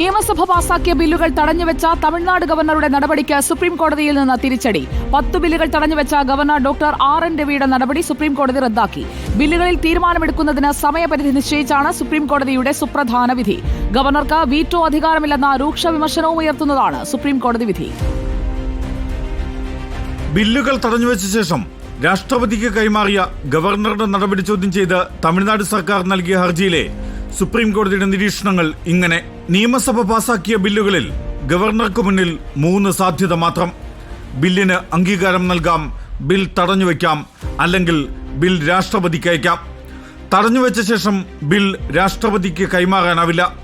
നിയമസഭ പാസാക്കിയ ബില്ലുകൾ തടഞ്ഞുവെച്ച തമിഴ്നാട് ഗവർണറുടെ നടപടിക്ക് സുപ്രീം കോടതിയിൽ നിന്ന് തിരിച്ചടി. പത്ത് ബില്ലുകൾ തടഞ്ഞുവെച്ച ഗവർണർ ഡോക്ടർ ആർ എൻ രവിയുടെ നടപടി സുപ്രീം കോടതി റദ്ദാക്കി. ബില്ലുകളിൽ തീരുമാനമെടുക്കുന്നതിന് സമയപരിധി നിശ്ചയിച്ചാണ് സുപ്രീം കോടതിയുടെ സുപ്രധാന വിധി. ഗവർണർക്ക് വീറ്റോ അധികാരമില്ലെന്ന രൂക്ഷ വിമർശനവും ഉയർത്തുന്നതാണ് സുപ്രീം കോടതി വിധി. ബില്ലുകൾ തടഞ്ഞുവെച്ച ശേഷം രാഷ്ട്രപതിക്ക് കൈമാറിയ ഗവർണറുടെ നടപടി ചോദ്യം ചെയ്ത് തമിഴ്നാട് സർക്കാർ നൽകിയ ഹർജിയിലെ സുപ്രീം കോടതിയുടെ നിരീക്ഷണങ്ങൾ ഇങ്ങനെ. നിയമസഭ പാസാക്കിയ ബില്ലുകളിൽ ഗവർണർക്ക് മുന്നിൽ മൂന്ന് സാധ്യത മാത്രം. ബില്ലിന് അംഗീകാരം നൽകാം ബിൽ തടഞ്ഞുവെക്കാം അല്ലെങ്കിൽ ബിൽ രാഷ്ട്രപതിക്ക് അയക്കാം. തടഞ്ഞുവെച്ച ശേഷം ബിൽ രാഷ്ട്രപതിക്ക് കൈമാറാനാവില്ല.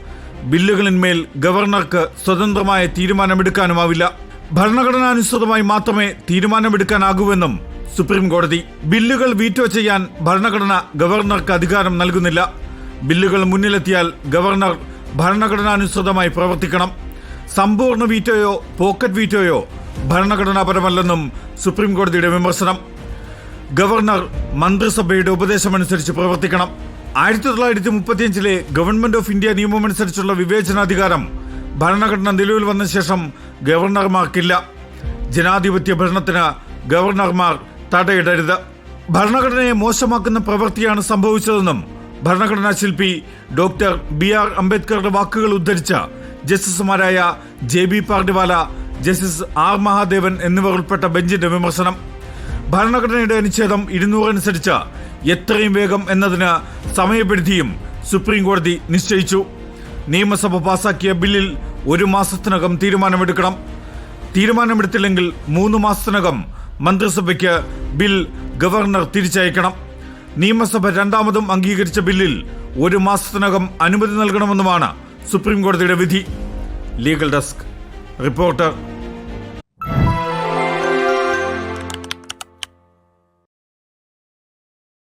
ബില്ലുകളിന്മേൽ ഗവർണർക്ക് സ്വതന്ത്രമായ തീരുമാനമെടുക്കാനുമാവില്ല. ഭരണഘടനാനുസൃതമായി മാത്രമേ തീരുമാനമെടുക്കാനാകൂവെന്നും സുപ്രീം കോടതി ബില്ലുകൾ വീറ്റോ ചെയ്യാൻ ഭരണഘടന ഗവർണർക്ക് അധികാരം നൽകുന്നില്ല. ബില്ലുകൾ മുന്നിലെത്തിയാൽ ഗവർണർ ഭരണഘടനാനുസൃതമായി പ്രവർത്തിക്കണം. സമ്പൂർണ വീറ്റോയോ പോക്കറ്റ് വീറ്റോയോ ഭരണഘടനാപരമല്ലെന്നും സുപ്രീംകോടതിയുടെ വിമർശനം. ഗവർണർ മന്ത്രിസഭയുടെ ഉപദേശമനുസരിച്ച് പ്രവർത്തിക്കണം. ആയിരത്തി തൊള്ളായിരത്തി മുപ്പത്തിയഞ്ചിലെ ഗവൺമെന്റ് ഓഫ് ഇന്ത്യ നിയമമനുസരിച്ചുള്ള വിവേചനാധികാരം ഭരണഘടന നിലവിൽ വന്ന ശേഷം ഗവർണർമാർക്കില്ല. ജനാധിപത്യ ഭരണത്തിന് ഗവർണർമാർ തടയിടരുത്. ഭരണഘടനയെ മോശമാക്കുന്ന പ്രവൃത്തിയാണ് സംഭവിച്ചതെന്നും ഭരണഘടനാ ശില്പി ഡോക്ടർ ബി ആർ അംബേദ്കറുടെ വാക്കുകൾ ഉദ്ധരിച്ച ജസ്റ്റിസുമാരായ J B Pardiwala justice R Mahadevan എന്നിവർ ഉൾപ്പെട്ട ബെഞ്ചിന്റെ വിമർശനം. ഭരണഘടനയുടെ അനുച്ഛേദം ഇരുന്നൂറനുസരിച്ച് എത്രയും വേഗം എന്നതിന് സമയപരിധിയും സുപ്രീം കോടതി നിശ്ചയിച്ചു. നിയമസഭ പാസാക്കിയ ബില്ലിൽ ഒരു മാസത്തിനകം തീരുമാനമെടുക്കണം. തീരുമാനമെടുത്തില്ലെങ്കിൽ മൂന്ന് മാസത്തിനകം മന്ത്രിസഭയ്ക്ക് ബിൽ ഗവർണർ തിരിച്ചയക്കണം. നിയമസഭ രണ്ടാമതും അംഗീകരിച്ച ബില്ലിൽ ഒരു മാസത്തിനകം അനുമതി നൽകണമെന്നുമാണ് സുപ്രീം കോടതിയുടെ വിധി. Legal desk. റിപ്പോർട്ടർ